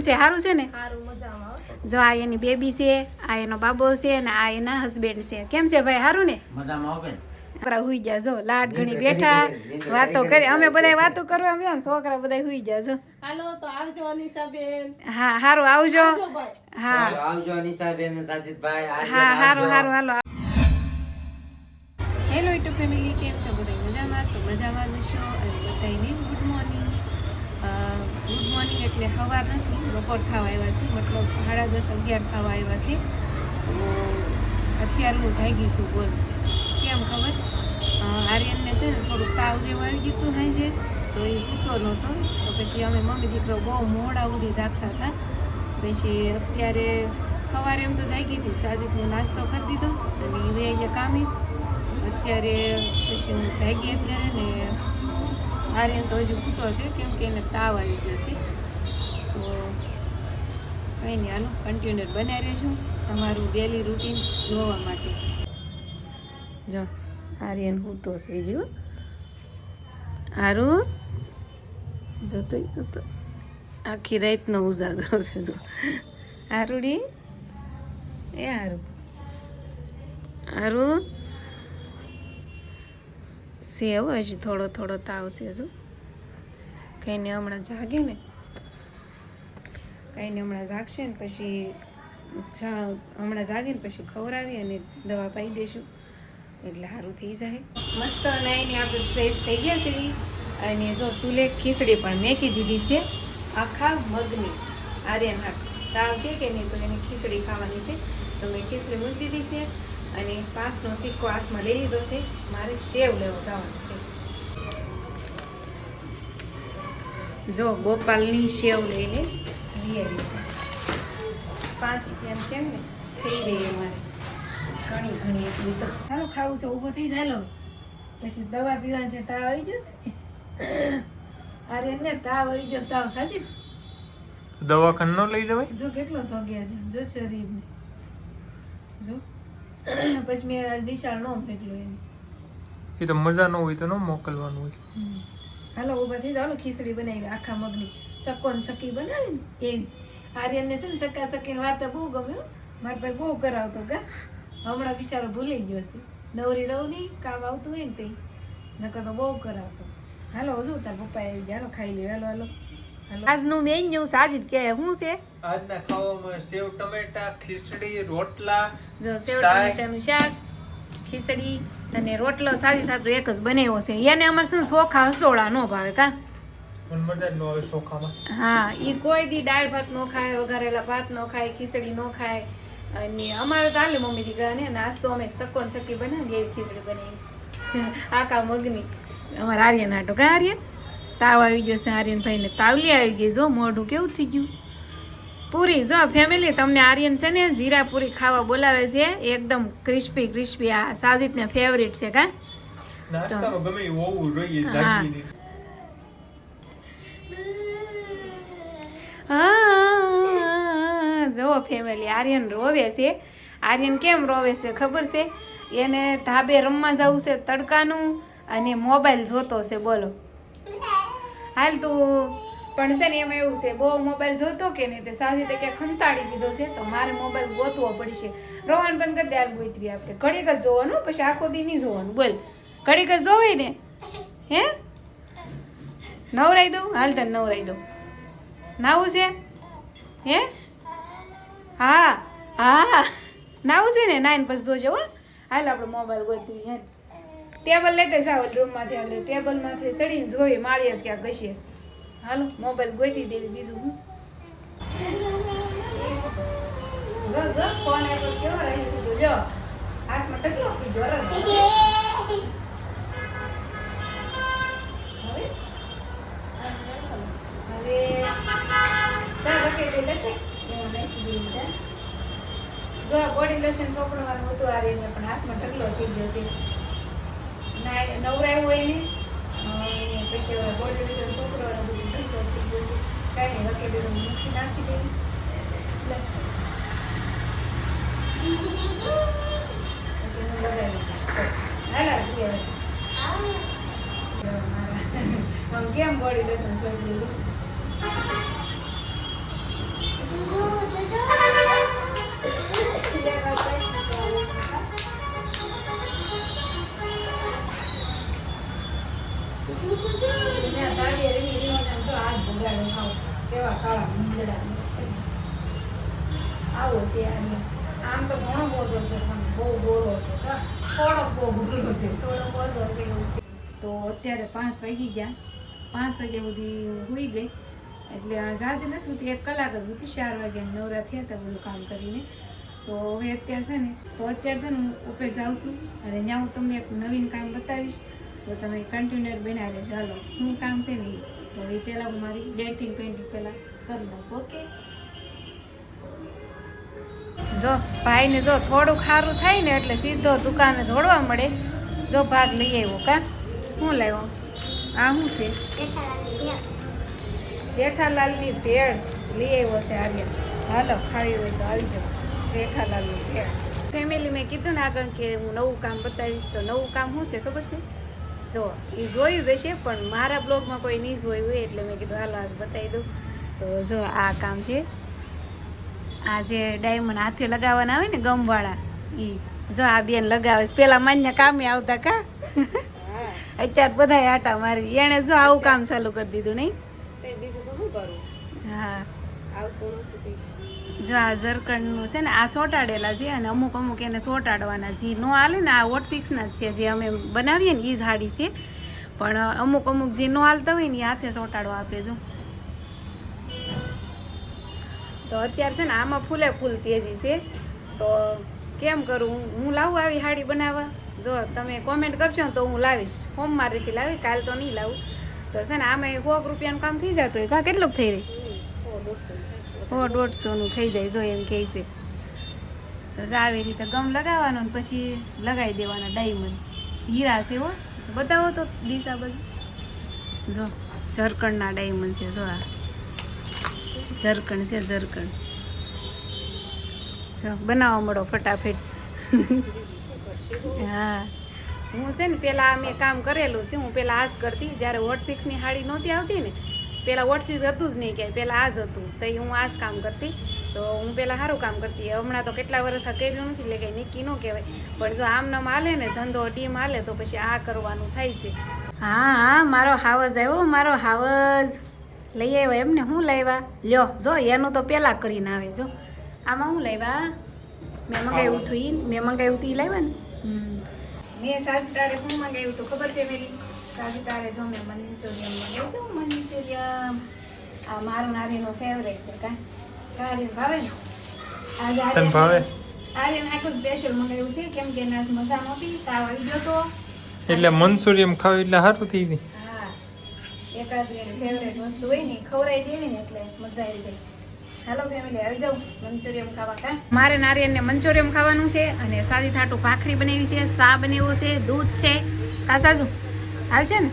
છે સારું છે ને? સારું મજામાં હો. જો આ એની બેબી છે આ એનો બાબો છે અને આ એના હસબન્ડ છે. કેમ છે ભાઈ સારું ને? મજામાં છોકરા હુઈ જા જો લાડ ઘણી બેઠા. વાતો કરી અમે બધા વાતો કરવા મળ્યા ને છોકરા બધા હુઈ જા જો. હાલો તો આવજો અનિશાબેન હા હારું આવજો. આવજો હા. આવજો અનિશાબેન અને સાજીદભાઈ હા હારું હારું હાલો. હેલો યુટ્યુબ ફેમિલી કેમ છો? બધા મજામાં? તો મજામાં જ છો અને બધાને ગુડ મોર્નિંગ ગુડ મોર્નિંગ એટલે સવાર નથી, બપોર થવા આવ્યા છે મતલબ સાડા દસ, અગિયાર થવા આવ્યા છે તો અત્યારે હું જાગી છું, બોલ. કેમ ખબર? આર્યનને છે ને થોડુંક તાવ જેવું આવી ગયું હતું હાંજે, તો એ સૂતો નહોતો. તો પછી અમે મમ્મી દીકરો બહુ મોડા સુધી જાગતા હતા. પછી અત્યારે સવારે એમ તો જાગી હતી, સાજીદને નાસ્તો કરી દીધો અને એ કામે. અત્યારે પછી હું જાગી અત્યારે ને આર્યન તો હજુ સૂતો છે, કેમ કે એને તાવ આવી ગયો છે. તો કંઈ નહીં આનું કન્ટિન્યુઅર બનાવી રહેશું તમારું ડેલી રૂટીન જોવા માટે. જો, આર્યન હૂતો છે જો હારું જોતો જોતો આખી રાતનો ઉજાગરો છે, જો. આરુડી એ હારું. હારું? હો, હજી થોડો થોડો તાવ છે હજુ. કંઈ ને હમણાં જાગે ને? કંઈ ને હમણાં જાગશે ને પછી હમણાં જાગે ને પછી ખવડાવી અને દવા પાઈ દઈશું એટલે સારું થઈ જાય. મસ્ત નાઈને આપણે ફ્રેશ થઈ ગયા છે અને જો સુલે ખીચડી પણ મેકી દીધી છે. આખા મગની. આર્યન હાથ તાવ કે નહીં, તો એને ખીચડી ખાવાની છે. તો મેં ખીચડી મૂકી દીધી છે. અને પાંચનો સિક્કો હાથમાં લઈ લીધો છે. મારે સેવ લેવો જવાનું છે. જો ગોપાલની સેવ લઈને લઈ આવી છે. પાંચ રૂપિયા છે ને થઈ રહી અમારે. ઘણી ઘણી એટલી તો. ચાલો ખાવું છે ઊભો થઈ જાય પછી દવા પીવાની છે તાવ આવી જશે ને? અરે ને તાવ આવી ગયો તાવ સાચી દવાખાનો ન લઈ જવાય? જો કેટલો થોગ્યા છે જો શરીરને. જો. પછી મેં આજ નિશાળ નો મોકલ્યો એને એ તો મજા ન હોય તો ન મોકલવાનું હોય. હાલો ઊભા થઈ જાઓ ખીચડી બનાવી આખા મગની. ચક્કો ને ચક્કી બનાવી ને એવી. આર્યનને છે ને ચક્કા ચક્કીની વાર્તા બહુ ગમ્યો. મારા ભાઈ બહુ કરાવતો કા. હમણાં બિચારો ભૂલી ગયો છે. નવરી રહું નહીં કામ આવતું હોય ને તે નકર તો બહુ કરાવતો. હાલો હજુ તાર પપ્પા આવી ગયા હાલો ખાઈ લે હાલો હાલો. આજનું મેન્યુ સાજીદ કે શું છે? આજના ખાવામાં સેવ ટમેટા ખીચડી રોટલા જો સેવ ટમેટાનું શાક ખીચડી અને રોટલો સાજી થતો એક જ બનાવ્યો છે. એને અમાર શું ને ચોખા નો ભાવે કા? ન હા એ કોઈ દી દાળ ભાત નો ખાય વઘારેલા ભાત નો ખાય ખીચડી નો ખાય. અને અમારે તો હાલે મમ્મી દીકરાને નાસ્તો અમે સક્કો ને ચક્કી બનાવી એવી ખીચડી બનાવીશ. આકા મગની. અમારે આર્યન હાટો. કા આર્યન? તાવ આવી ગયો છે આર્યનભાઈને તાવલી આવી ગઈ જો મોઢું કેવું થઈ ગયું? પૂરી જો ફેમિલી તમને આર્યન છે ને જીરા પૂરી ખાવા બોલાવે છે એકદમ ક્રિસ્પી ક્રિસ્પી આ સાજીદને ફેવરિટ છે કા? જુઓ ફેમિલી આર્યન રોવે છે. આર્યન કેમ રોવે છે ખબર છે? એને ધાબે રમવા જવું છે તડકાનું અને મોબાઈલ જોતો છે બોલો. હાલ તું પણ છે ને એમાં એવું છે, બહુ મોબાઈલ જોતો કે નહીં તે સાજી તે કે ખંતાડી દીધો છે, તો મારે મોબાઈલ ગોતવો પડશે. રોવાનું બંધ કરી દે ગોતવી આપણે. ઘડીક જ જોવાનું પછી આખો દી નહીં જોવાનું. બોલ. ઘડીક જ જોવાય ને? હે? નવરાઈ દઉં? હાલ તને નવરાઈ દઉં. નાવું છે? હે? હા. હા. નાવું છે ને? નાઈન પછી જોજો હાલ આપણે મોબાઈલ ગોતવી હે. ટેબલ લેતે જાવ રૂમમાંથી હાલ. ટેબલમાંથી ચડીને જોઈએ માળીએ જ ક્યાંક ઘસીએ. હાલો, મોબાઈલ ગોતી દેવી બીજું હું. જો જો ફોન આપ્યો, કેવો રહી કીધું હાથમાં ટકલો દીધું છે. જો બોડી લોશન ચોપડવાનું હતું, આ રીતે પણ હાથમાં ઢગલો થઈ ગયો છે નવરાયું હોય ને પછી હવે બોડી લોશન છોકરો બધું ઢગલો થઈ ગયો છે. કાંઈ નહીં વકેટ મૂકી નાખી દેવી પછી હું લગાવી. હાલા, કેમ બોડી લેસન સોંપ્યું આવો છે આમ તો ઘણો બોજો છે પણ બહુ બોલો છે થોડો એવું તો અત્યારે પાંચ વાગી ગયા. પાંચ વાગ્યા સુધી હોઈ ગઈ. એટલે ઝાઝી નથી હોતી, એક કલાક જ હતી. ચાર વાગ્યા નવરા થયા હતા બધું કામ કરીને. તો હવે અત્યારે છે ને, તો અત્યારે છે ને હું ઉપર જાઉં છું. અને ત્યાં હું તમને એક નવીન કામ બતાવીશ. તો તમે કન્ટેનર બનાવી લેજો હાલો શું કામ છે ને તો એ પહેલાં હું મારી ડેન્ટિંગ પેઇન્ટિંગ પહેલાં કરી લઉં ઓકે જો ભાઈને જો થોડું ખારું થાય ને એટલે સીધો દુકાને દોડવા મળે. જો ભાગ લઈ આવ્યો કા? શું લાવ્યો આ શું છે? જેઠાલાલની ભેળ લઈ આવ્યો છે આર્ય. હાલો, ખાવી હોય તો આવી જાઓ. જેઠાલાલની ભેળ. ફેમિલી મેં કીધું ને આગળ કે હું નવું કામ બતાવીશ તો નવું કામ શું છે ખબર છે? જો એ જોયું જ હશે પણ મારા બ્લોગમાં કોઈ નહીં જોયું હોય એટલે મેં કીધું હાલો આજ બતાવી દઉં. તો જો આ કામ છે. આ જે ડાયમંડ હાથે લગાવવાના આવે ને ગમવાળા એ જો આ બેન લગાવે છે. પેલા માન્ય કામે આવતા કા? અત્યારે બધા આટા મારી એણે જો આવું કામ ચાલુ કરી દીધું નહીં? હા. જો આ ઝરકણનું છે ને, આ ચોંટાડેલા છે અને અમુક અમુક એને ચોંટાડવાના જે નો હાલે ને, આ વોટફિક્સના જ છે જે અમે બનાવીએ ને એ હાડી છે. પણ અમુક અમુક જે નો હાલતા હોય ને એ હાથે ચોંટાડવા આપે જો. તો અત્યારે છે ને, આમાં ફૂલે ફૂલ તેજી છે. તો કેમ કરું હું? લાવું આવી હાડી બનાવવા? જો તમે કોમેન્ટ કરશો તો હું લાવીશ. હોમ સોમવારેથી લાવી, કાલ તો નહીં લાવું. તો છે ને, આમાં એક રૂપિયાનું કામ થઈ જતું હોય. કા કેટલું થઈ રહી સો દોઢસોનું થઈ જાય જો એમ કહે છે. આવી રીતે ગમ લગાવવાનો ને પછી લગાવી દેવાના ડાયમંડ હીરા છે હો. બતાવો તો દિશા બાજુ. જો ઝરકણના ડાયમંડ છે, જો આ. ઝરકણ છે ઝરકણ જો બનાવવા મળો ફટાફટ. હા. હું છે ને પહેલાં મેં કામ કરેલું છે, હું પહેલાં આશ કરતી, જ્યારે વોટફિક્સની હાડી નહોતી આવતી ને પહેલાં વોટફિક્સ હતું જ નહીં ક્યાંય પહેલાં આ જ હતું. તો હું આ જ કામ કરતી. તો હું પહેલાં સારું કામ કરતી. હમણાં તો કેટલા વર્ષ કર્યું નથી એટલે કંઈ નિકી ન કહેવાય. પણ જો આમ નામ હાલે ને ધંધો ટીમ હાલે તો પછી આ કરવાનું થાય છે. હા હા મારો હાવજ આવ્યો મારો હાવજ. લઈ આવ્યા એમને શું લાવ્યા લ્યો જો એનું તો પહેલાં કરીને આવે જો. આમાં શું લાવ્યા મેં મંગાવ્યું હતું મેં મંગાવ્યું હતું ઈ લાવ્યા ને? હમ. મેં સાજી તારે હું મંગાવ્યું હતું ખબર ફેમિલી સાજી તારે જો મેં મંચુરિયમ મંગાવ્યું હતું મંચુરિયમ. આ મારું નારીનો ફેવરેટ છે કા? કારીન ભાવે? ને આજે આર્યન ભાવે? આર્યન આખું સ્પેશિયલ મંગાવ્યું છે કેમ કે એના મજા નહોતી તાવ આવી ગયો તો. એટલે મંચુરિયમ ખાવ એટલે સારું થઈ ગઈ હા. એકાદ ફેવરેટ વસ્તુ હોય ને ઈ ખવડાવી દેવી ને એટલે મજા આવી જાય. હાલો ફેમિલી આવી જાવ મંચુરિયમ ખાવા કા? મારે નારિયેળને મંચુરિયમ ખાવાનું છે અને સાદી થાટું ભાખરી બનાવી છે સા બનાવ્યું છે દૂધ છે. કાસાજુ હાલ છે ને?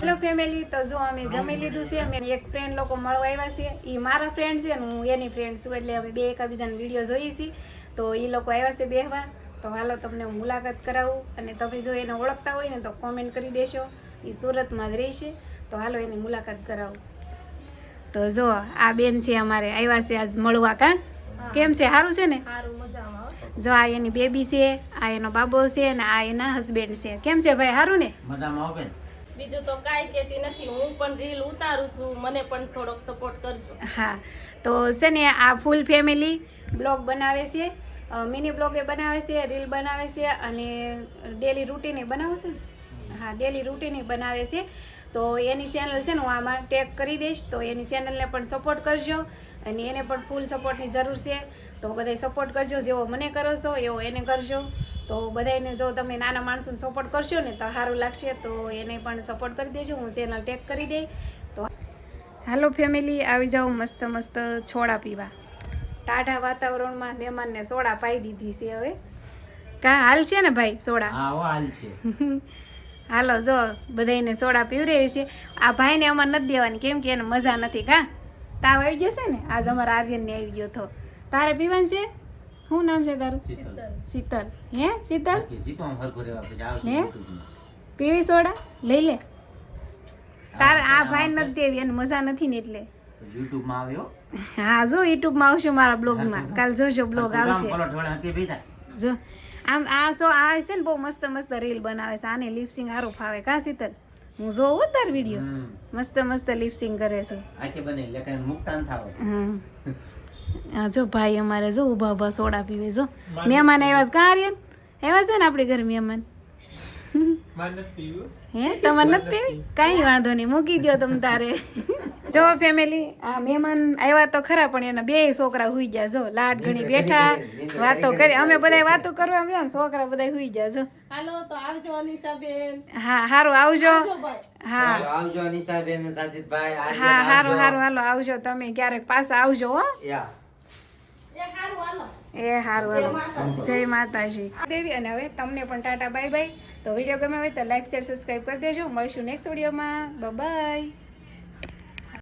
હેલો ફેમિલી તો જો અમે જમી લીધું છે અમે એક ફ્રેન્ડ લોકો મળવા આવ્યા છે. એ મારા ફ્રેન્ડ છે ને હું એની ફ્રેન્ડ છું એટલે અમે બે એકબીજાના વીડિયો જોઈએ છીએ. તો એ લોકો આવ્યા છે બેહવા. તો હાલો તમને હું મુલાકાત કરાવું. અને તમે જો એને ઓળખતા હોય ને તો કોમેન્ટ કરી દેશો. એ સુરતમાં જ રહેશે તો હાલો એની મુલાકાત કરાવું. તો જો આ બેન છે અમારે આવ્યા છે આજ મળવા કા? કેમ છે? સારું છે ને? સારું મજામાં હો. જો આ એની બેબી છે આ એનો બાબો છે અને આ એના હસબન્ડ છે. કેમ છે ભાઈ સારું ને? મજામાં આવો બેન? બીજું તો કાંઈ કહેતી નથી હું પણ રીલ ઉતારું છું મને પણ થોડોક સપોર્ટ કરજો. હા તો છે ને આ ફૂલ ફેમિલી બ્લોગ બનાવે છે મિની બ્લોગ એ બનાવે છે રીલ બનાવે છે અને ડેલી રૂટીન એ બનાવે છે હા ડેલી રૂટીન એ બનાવે છે. તો એની ચેનલ છે ને હું આમાં ટેગ કરી દઈશ. તો એની ચેનલને પણ સપોર્ટ કરજો અને એને પણ ફૂલ સપોર્ટની જરૂર છે. તો બધાય સપોર્ટ કરજો જેવો મને કરો છો એવો એને કરજો. તો બધાને જો તમે નાના માણસોને સપોર્ટ કરશો ને તો સારું લાગશે તો એને પણ સપોર્ટ કરી દેજો. હું ચેનલ ટેગ કરી દઈ તો હાલો ફેમિલી આવી જાઓ મસ્ત મસ્ત છોડા પીવા. ટાઢા વાતાવરણમાં મહેમાનને સોડા પાઈ દીધી છે હવે. કા હાલ છે ને ભાઈ સોડા? હા હાલ છે. હાલો જો બધાને સોડા પીવડાવી છે. આ ભાઈને અમારે નથી દેવાની કેમ કે એને મજા નથી કા? તાવ આવી જશે ને? આજ અમારા આર્યનને આવી ગયો તો તારે પીવાનું છે? શું નામ છે તારું? શીતલ. હે શીતલ? હે? પીવી સોડા? લઈ લે. તારે આ ભાઈ નથી દેવી એને મજા નથી ને એટલે. યુટ્યુબમાં હા. જો યુટ્યુબમાં આવશે મારા બ્લોગમાં. કાલ જોજો બ્લોગ આવશે. જો. આમ આ જો આ છે ને બહુ મસ્ત મસ્ત રીલ બનાવે છે. આને લિપસિંગ સારું ફાવે. કા શીતલ? હું જોઉં તાર વીડિયો મસ્ત મસ્ત લિપસિંગ કરે છે. આખે બને એટલે મુક્તાન થાવ. હમ. આ જો ભાઈ અમારે જો ઊભા ઊભા સોડા પીવે જો. મહેમાન આવ્યા છે. કાં આવ્યા છે ને આપણી ઘર મહેમાન? માર નથી પીવું. હે? તમારે નથી પીવી? કાંઈ વાંધો નહીં. મૂકી દો તમ તારે. જો ફેમિલી આ મહેમાન આવ્યા તો ખરા પણ એના બે છોકરા હુઈ ગયા જો. લાડ ઘણી બેઠા વાતો કરી. અમે બધા વાતો કરવા એમ ને છોકરા બધા હુઈ ગયા જો. હાલો તો આવજો અનિશાબેન હા હારું આવજો. હા. આવજો અનિશાબેન અને સાજીદભાઈ હા હારું હારું હાલો આવજો. તમે ક્યારેક પાછા આવજો હો. એ હારું હાલો. એ હારું હાલો. જય માતાજી. દેવી અને હવે તમને પણ ટાટા બાય બાય. તો વીડિયો ગમે હોય તો લાઈક શેર સબસ્ક્રાઈબ કરી દેજો. મળીશું નેક્સ્ટ વિડીયોમાં. બાય.